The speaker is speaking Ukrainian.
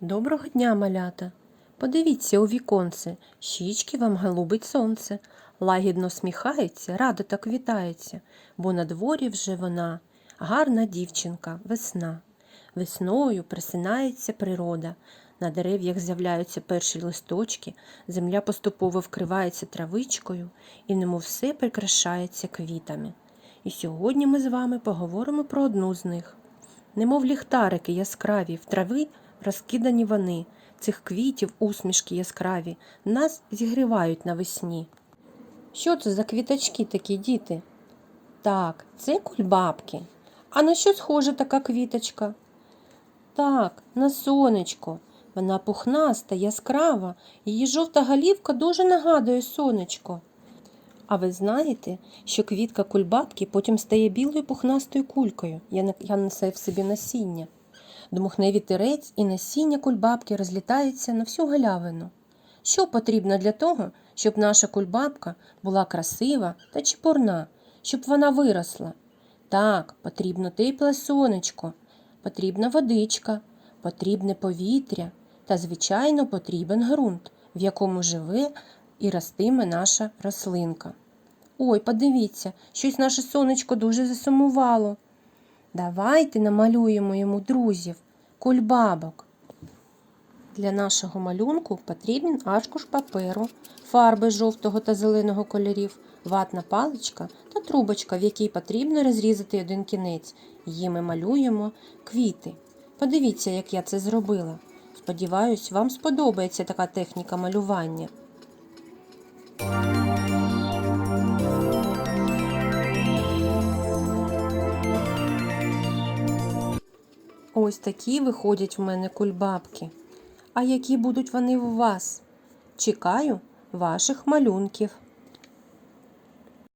Доброго дня, малята! Подивіться у віконце, щічки вам голубить сонце, лагідно сміхається, радо так вітається, бо на дворі вже вона, гарна дівчинка, весна. Весною просинається природа, на дерев'ях з'являються перші листочки, земля поступово вкривається травичкою і немов все прикрашається квітами. І сьогодні ми з вами поговоримо про одну з них. Немов ліхтарики яскраві, в трави розкидані вони, цих квітів усмішки яскраві, нас зігрівають навесні. Що це за квіточки такі, діти? Так, це кульбабки. А на що схожа така квіточка? Так, на сонечко. Вона пухнаста, яскрава, її жовта голівка дуже нагадує сонечко. А ви знаєте, що квітка кульбабки потім стає білою пухнастою кулькою. Я несе в собі насіння. Дмухне вітерець і насіння кульбабки розлітається на всю галявину. Що потрібно для того, щоб наша кульбабка була красива та чепурна, щоб вона виросла? Так, потрібно тепле сонечко, потрібна водичка, потрібне повітря та, звичайно, потрібен ґрунт, в якому живе і ростиме наша рослинка. Ой, подивіться, щось наше сонечко дуже засумувало. Давайте намалюємо йому друзів, кульбабок. Для нашого малюнку потрібен аркуш паперу, фарби жовтого та зеленого кольорів, ватна паличка та трубочка, в якій потрібно розрізати один кінець. Її ми малюємо квіти. Подивіться, як я це зробила. Сподіваюсь, вам сподобається така техніка малювання. Ось такі виходять в мене кульбабки. А які будуть вони у вас? Чекаю ваших малюнків.